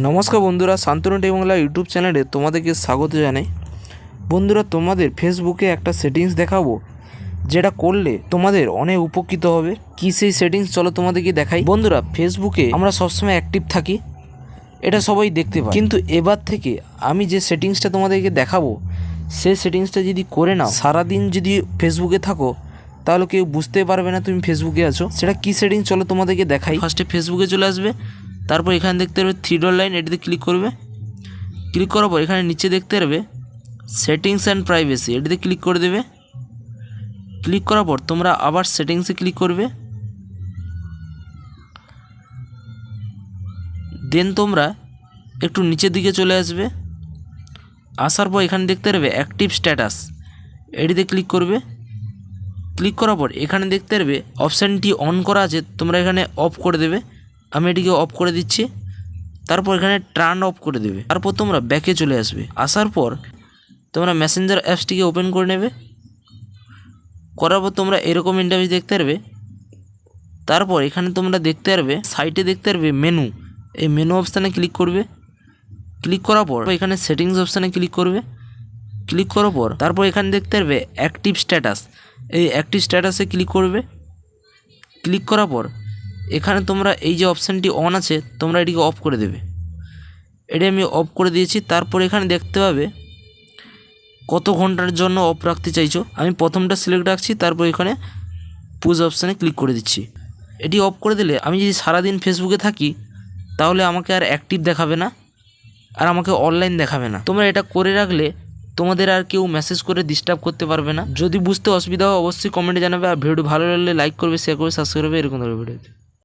নমস্কার বন্ধুরা, শান্তনু টি বাংলা ইউটিউব চ্যানেলে তোমাদেরকে স্বাগত জানাই। বন্ধুরা, তোমাদের ফেসবুকে একটা সেটিংস দেখাবো, যেটা করলে তোমাদের অনেক উপকৃত হবে। কি সেই সেটিংস, চলো তোমাদেরকে দেখাই। বন্ধুরা, ফেসবুকে আমরা সবসময় অ্যাক্টিভ থাকি, এটা সবাই দেখতে পায়। কিন্তু এবার থেকে আমি যে সেটিংসটা তোমাদেরকে দেখাবো, সেই সেটিংসটা যদি করে নাও, সারাদিন যদি ফেসবুকে থাকো, তাহলে কেউ বুঝতে পারবে না তুমি ফেসবুকে আছো। সেটা কি সেটিংস, চলো তোমাদেরকে দেখাই। ফার্স্টে ফেসবুকে চলে আসবে তারপর এখানে দেখতে পারবে থ্রি ডট লাইন এটাতে ক্লিক করবে। ক্লিক করার পর এখানে নিচে দেখতে পারবে সেটিংস অ্যান্ড প্রাইভেসি এটাতে ক্লিক করে দেবে। ক্লিক করার পর তোমরা আবার সেটিংসে ক্লিক করবে। দেন তোমরা একটু নিচের দিকে চলে আসবে। আসার পর এখানে দেখতে পারবে অ্যাক্টিভ স্ট্যাটাস এটিতে ক্লিক করবে। ক্লিক করার পর এখানে দেখতে পারবে অপশানটি অন করা আছে, তোমরা এখানে অফ করে দেবে। আমি এটিকে অফ করে দিচ্ছি। তারপর এখানে টার্ন অফ করে দেবে। তারপর তোমরা ব্যাকে চলে আসবে। আসার পর তোমরা মেসেঞ্জার অ্যাপসটিকে ওপেন করে নেবে। করার পর তোমরা এরকম ইন্টারভিউ দেখতে পারবে। তারপর এখানে তোমরা দেখতে পারবে সাইটে দেখতে পারবে মেনু এই মেনু অপশানে ক্লিক করবে। ক্লিক করার পর এখানে সেটিংস অপশানে ক্লিক করবে। ক্লিক করার পর তারপর এখানে দেখতে পারবে অ্যাক্টিভ স্ট্যাটাস এই অ্যাক্টিভ স্ট্যাটাসে ক্লিক করবে। ক্লিক করার পর এখানে তোমরা এই যে অপশানটি অন আছে, তোমরা এটিকে অফ করে দেবে। এটি আমি অফ করে দিয়েছি, তারপর এখানে দেখতে পাবে কত ঘণ্টার জন্য অফ রাখতে চাইছো। আমি প্রথমটা সিলেক্ট রাখছি, তারপর এখানে পুজ অপশানে ক্লিক করে দিচ্ছি। এটি অফ করে দিলে আমি যদি সারাদিন ফেসবুকে থাকি, তাহলে আমাকে আর অ্যাক্টিভ দেখাবে না, আর আমাকে অনলাইন দেখাবে না। তোমরা এটা করে রাখলে তোমাদের আর কেউ মেসেজ করে ডিস্টার্ব করতে পারবে না। যদি বুঝতে অসুবিধা হয়, অবশ্যই কমেন্টে জানাবে, আর ভিডিও ভালো লাগলে লাইক করবে শেয়ার করবে সাবস্ক্রাইব করবে, এরকম ধরনের ভিডিওতে